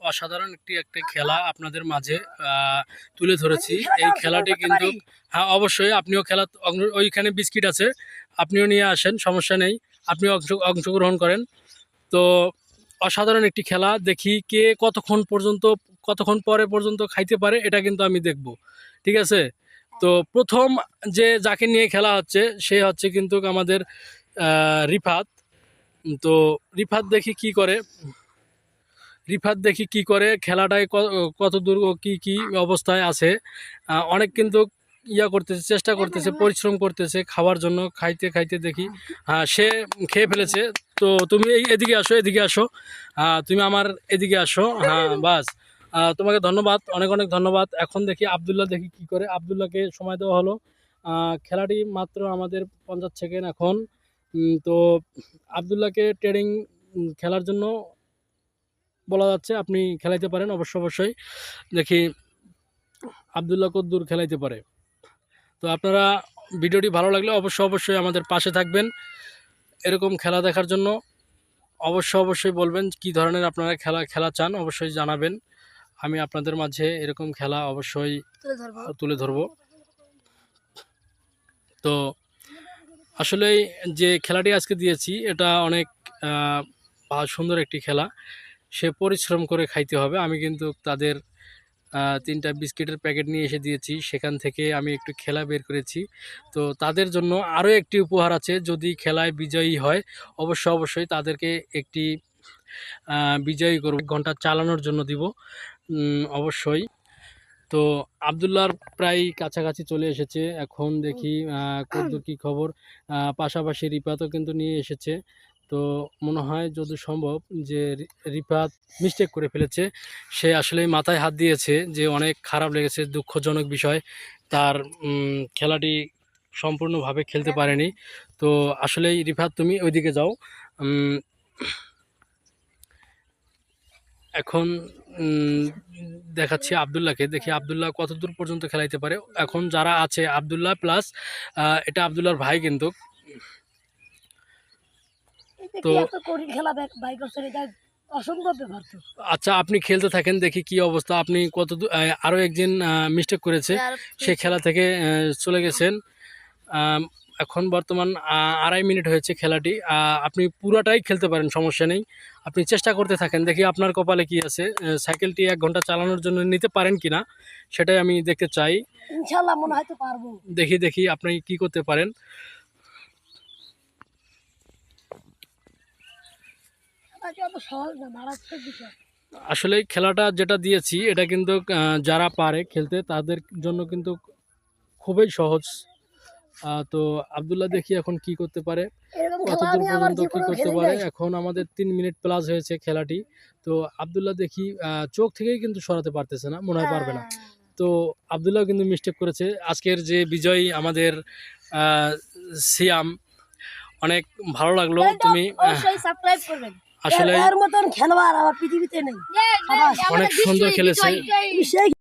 অসাধারণ একটি একটি খেলা আপনাদের মাঝে তুলে ধরেছি। এই খেলাটি কিন্তু হ্যাঁ অবশ্যই আপনিও খেলা ওইখানে বিস্কিট আছে আপনিও নিয়ে আসেন সমস্যা নেই। আপনিও অংশ- অংশগ্রহণ করেন। তো অসাধারণ একটি খেলা দেখি কে কতক্ষণ পর্যন্ত কতক্ষণ পরে পর্যন্ত খাইতে পারে এটা কিন্তু আমি দেখব। ঠিক আছে? তো প্রথম যে যাকে নিয়ে খেলা হচ্ছে সে হচ্ছে কিন্তু আমাদের রিফাত। তো রিফাত দেখি কি করে। রিফাত দেখি কি করে, খেলাটায় কত দূর কি কি অবস্থায় আছে। অনেক কিন্তু ইয়া করতেছে, চেষ্টা করতেছে, পরিশ্রম করতেছে খাওয়ার জন্য, খাইতে খাইতে দেখি হ্যাঁ সে খেয়ে ফেলেছে। তো তুমি এদিকে আসো এদিকে আসো। তুমি আমার এদিকে আসো। হ্যাঁ বাস। তোমাকে ধন্যবাদ, অনেক অনেক ধন্যবাদ। এখন দেখি আবদুল্লাহ দেখি কি করে। আবদুল্লাহকে সময় দেওয়া হলো। খেলাটি মাত্র আমাদের পঞ্চাশ সেকেন্ড এখন। তো আবদুল্লাহকে ট্রেডিং খেলার জন্য বলা যাচ্ছে আপনি খেলাইতে পারেন অবশ্য অবশ্যই। দেখি আবদুল্লাহ কদ্দুর খেলাইতে পারে। তো আপনারা ভিডিওটি ভালো লাগলে অবশ্য অবশ্যই আমাদের পাশে থাকবেন। এরকম খেলা দেখার জন্য অবশ্য অবশ্যই বলবেন কি ধরনের আপনারা খেলা খেলা চান অবশ্যই জানাবেন। আমি আপনাদের মাঝে এরকম খেলা অবশ্যই তুলে ধরবো। তো আসলে যে খেলাটি আজকে দিয়েছি এটা অনেক সুন্দর একটি খেলা। সে পরিশ্রম করে খাইতে হবে। আমি কিন্তু তাদের তিনটা বিস্কিটের প্যাকেট নিয়ে এসে দিয়েছি। সেখান থেকে আমি একটু খেলা বের করেছি। তো তাদের জন্য আরও একটি উপহার আছে। যদি খেলায় বিজয়ী হয়, অবশ্য অবশ্যই তাদেরকে একটি বিজয়ী করব। ঘণ্টা চালানোর জন্য দিব। অবশ্যই। তো আবদুল্লাহর প্রায় কাছাকাছি চলে এসেছে। এখন দেখি কদ্দুর কী খবর? পাশাপাশি রিপাতও কিন্তু নিয়ে এসেছে। তো মনে হয় যদি সম্ভব যে রি- রিপাত মিস্টেক করে ফেলেছে, সে আসলে মাথায় হাত দিয়েছে যে অনেক খারাপ লেগেছে, দুঃখজনক বিষয়। তার খেলাটি সম্পূর্ণভাবে খেলতে পারেনি। তো আসলেই রিফাত তুমি ওইদিকে যাও। এখন দেখাচ্ছি আবদুল্লাহকে। দেখি আবদুল্লাহ কত দূর পর্যন্ত খেলাইতে পারে। এখন যারা আছে, আবদুল্লাহ প্লাস এটা আবদুল্লাহর ভাই কিন্তু। তো- তো কঠিন খেলা ব্যাক- এটা অসম্ভব ব্যাপার তো। আচ্ছা আপনি খেলতে থাকেন দেখি কি অবস্থা। আপনি কত দূর আহ, আরও একজন মিস্টেক করেছে সে খেলা থেকে চলে গেছেন। এখন বর্তমান আড়াই মিনিট হয়েছে খেলাটি। আপনি পুরাটাই খেলতে পারেন সমস্যা নেই। আপনি চেষ্টা করতে থাকেন দেখি আপনার কপালে কি আছে। সাইকেলটি এক ঘণ্টা চালানোর জন্য নিতে পারেন কি না সেটাই আমি দেখতে চাই। ইনশাল্লাহ মনে হয় তো পারব। দেখি দেখি আপনি কি করতে পারেন খেলাটি অত সহজ না মারাত্মক বিষয় আসলে খেলাটা যেটা দিয়েছি এটা কিন্তু যারা পারে খেলতে তাদের জন্য কিন্তু খুবই সহজ। তো আবদুল্লাহ দেখি এখন কি করতে পারে। এরকম কত দূর পর্যন্ত কি করতে পারে। এখন আমাদের তিন মিনিট প্লাস হয়েছে খেলাটি। তো আবদুল্লাহ দেখি চোখ থেকেই কিন্তু সরাতে পারতেছে না মনে হয় পারবে না। তো আবদুল্লাহ কিন্তু মিস্টেক করেছে। আজকের যে বিজয়ী আমাদের সিয়াম অনেক ভালো লাগল তুমি আসলে পৃথিবীতে নেই। অনেক সুন্দর খেলেছে।